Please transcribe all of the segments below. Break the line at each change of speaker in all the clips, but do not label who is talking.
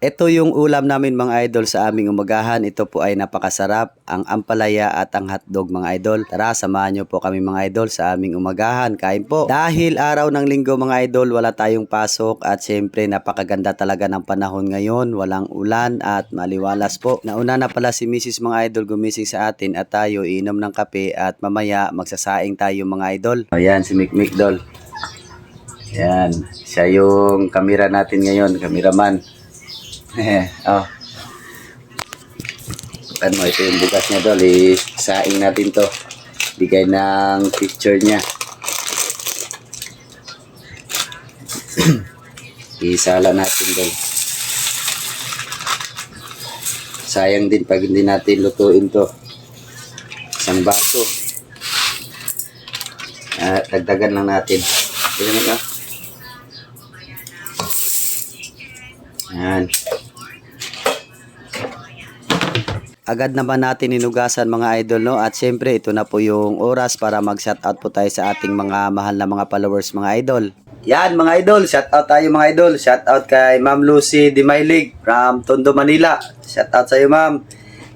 Ito yung ulam namin mga idol sa aming umagahan. Ito po ay napakasarap. Ang ampalaya at ang hotdog mga idol. Tara, samahan nyo po kami mga idol sa aming umagahan. Kain po. Dahil araw ng linggo mga idol, wala tayong pasok at syempre napakaganda talaga ng panahon ngayon. Walang ulan at maliwalas po. Nauna na pala si Mrs. mga idol gumising sa atin at tayo iinom ng kape at mamaya magsasaing tayo mga idol. Ayan si Mikmik Dol. Yan, siya yung kamera natin ngayon, kameraman. Oh. Ano, ito yung bukas niya dol. Isaing natin to. Bigay ng picture niya. Isala natin dol. Sayang din pag hindi natin lutuin to. Isang baso. Ah, dagdagan lang natin. Tignan mo ka. Yan. Agad naman natin inugasan mga idol no at syempre ito na po yung oras para mag shoutout po tayo sa ating mga mahal na mga followers mga idol. Yan mga idol, shoutout tayo mga idol. Shoutout kay Ma'am Lucy Dimailig from Tondo, Manila. Shoutout sa iyo ma'am.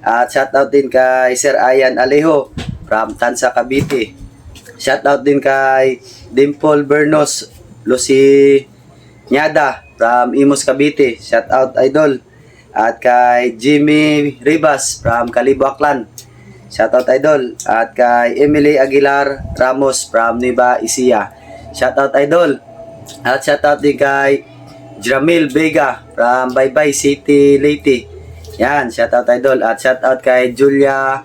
At shoutout din kay Sir Ayan Alejo from Tansa, Cavite. Shoutout din kay Dimple Bernos Lucy Nyada from Imus Cavite. Shoutout idol. At kay Jimmy Ribas from Calibo Aklan. Shoutout idol. At kay Emily Aguilar Ramos from Niba Isia. Shoutout idol. At shoutout din kay Jamil Vega from Baybay City, Leyte. Yan, shoutout idol. At shoutout kay Julia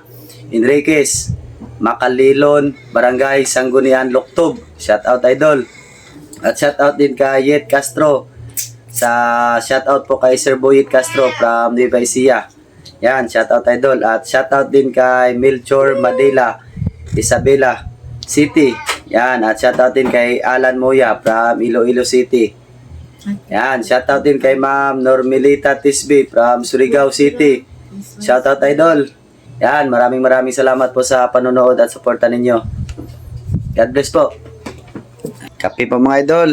Enriquez, Makalilon, Barangay Sanggunian, Loktob. Shoutout idol. At shoutout din kay Yet Castro sa shoutout po kay Sir Boyet Castro from Nueva Ecija. Yan, shoutout idol. At shoutout din kay Milchor Madela, Isabela City. Yan, at shoutout din kay Alan Moya from Iloilo City. Yan, shoutout din kay Ma'am Normelita Tisby from Surigao City. Shoutout idol. Yan, maraming maraming salamat po sa panonood at suporta ninyo. God bless po. Kape po mga idol.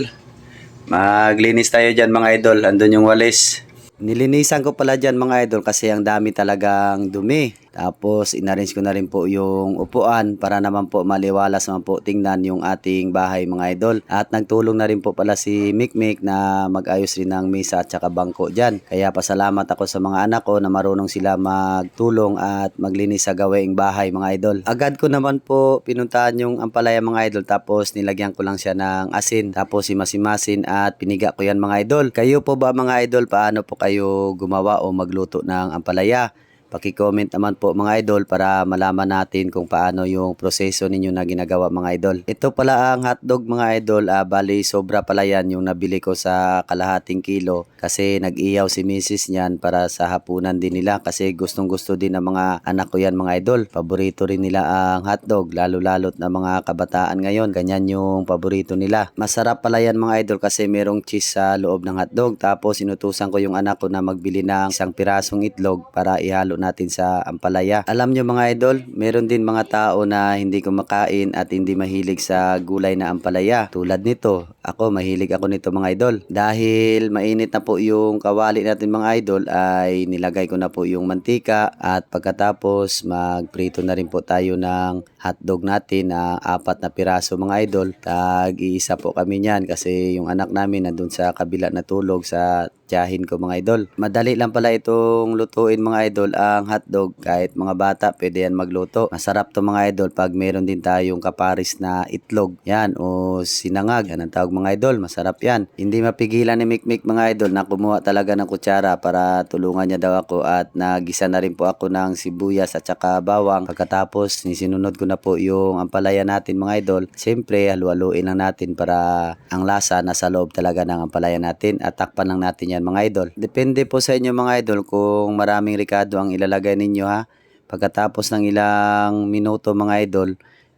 Maglinis tayo dyan mga idol. Andun yung walis. Nilinisan ko pala dyan mga idol kasi ang dami talagang dumi. Tapos inarrange ko na rin po yung upuan para naman po maliwalas naman po tingnan yung ating bahay mga idol. At nagtulong na rin po pala si Mikmik na mag-ayos rin ng mesa at saka bangko dyan. Kaya pasalamat ako sa mga anak ko na marunong sila magtulong at maglinis sa gawaing bahay mga idol. Agad ko naman po pinuntahan yung ampalaya mga idol tapos nilagyan ko lang siya ng asin tapos simasimasin at piniga ko yan mga idol. Kayo po ba mga idol paano po kayo gumawa o magluto ng ampalaya? Paki-comment naman po mga idol para malaman natin kung paano yung proseso ninyo na ginagawa mga idol. Ito pala ang hotdog mga idol, ah, bali sobra pala yan yung nabili ko sa kalahating kilo kasi nag-iyaw si Mrs. niyan para sa hapunan din nila kasi gustong gusto din ng mga anak ko yan mga idol. Paborito rin nila ang hotdog lalo lalot na mga kabataan ngayon. Ganyan yung paborito nila. Masarap pala yan mga idol kasi merong cheese sa loob ng hotdog tapos inutusan ko yung anak ko na magbili ng isang pirasong itlog para ihalo natin sa ampalaya. Alam nyo mga idol, meron din mga tao na hindi kumakain at hindi mahilig sa gulay na ampalaya. Tulad nito, ako mahilig ako nito mga idol. Dahil mainit na po yung kawali natin mga idol ay nilagay ko na po yung mantika at pagkatapos magprito na rin po tayo ng hotdog natin na apat na piraso mga idol. Tag-iisa po kami niyan kasi yung anak namin nandun sa kabila na tulog sa tiyahin ko mga idol. Madali lang pala itong lutuin mga idol ang hotdog kahit mga bata pwede yan magluto. Masarap to mga idol pag meron din tayong kaparis na itlog. Yan o sinangag. Yan ang tawag mga idol. Masarap yan. Hindi mapigilan ni Mikmik mga idol na kumuha talaga ng kutsara para tulungan niya daw ako at nagisa na rin po ako ng sibuyas at saka bawang. Pagkatapos nisinunod ko na po yung ampalaya natin mga idol. Siyempre halu-haluin lang natin para ang lasa nasa loob talaga ng ampalaya natin at takpan lang natin yan mga idol. Depende po sa inyo mga idol kung maraming rikado ang ilalagay ninyo ha. Pagkatapos ng ilang minuto mga idol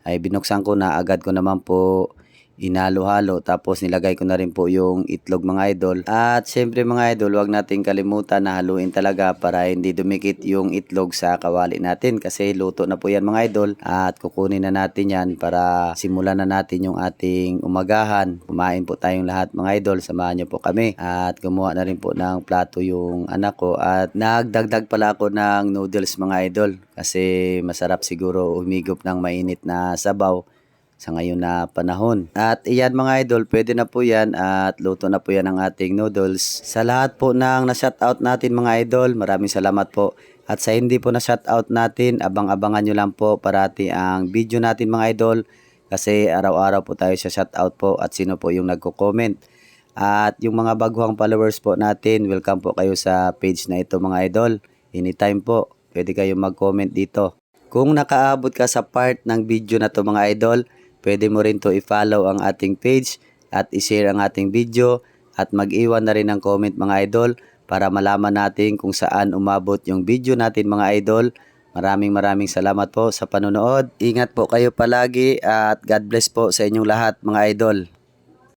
ay binuksan ko na agad ko naman po inalo-halo tapos nilagay ko na rin po yung itlog mga idol. At syempre mga idol wag nating kalimutan na haluin talaga para hindi dumikit yung itlog sa kawali natin. Kasi luto na po yan mga idol. At kukunin na natin yan para simulan na natin yung ating umagahan. Kumain po tayong lahat mga idol. Samahan niyo po kami. At gumawa na rin po ng plato yung anak ko. At nagdagdag pala ako ng noodles mga idol. Kasi masarap siguro humigop ng mainit na sabaw sa ngayon na panahon. At iyan mga idol, pwede na po yan at luto na po yan ang ating noodles. Sa lahat po ng na-shoutout natin mga idol, maraming salamat po. At sa hindi po na-shoutout natin, abang-abangan nyo lang po parati ang video natin mga idol. Kasi araw-araw po tayo sa shoutout po at sino po yung nagko-comment. At yung mga baguhang followers po natin, welcome po kayo sa page na ito mga idol. Anytime po, pwede kayo mag-comment dito. Kung nakaabot ka sa part ng video na to mga idol, pwede mo rin to i-follow ang ating page at i-share ang ating video at mag-iwan na rin ng comment mga idol para malaman natin kung saan umabot yung video natin mga idol. Maraming maraming salamat po sa panonood. Ingat po kayo palagi at God bless po sa inyong lahat mga idol.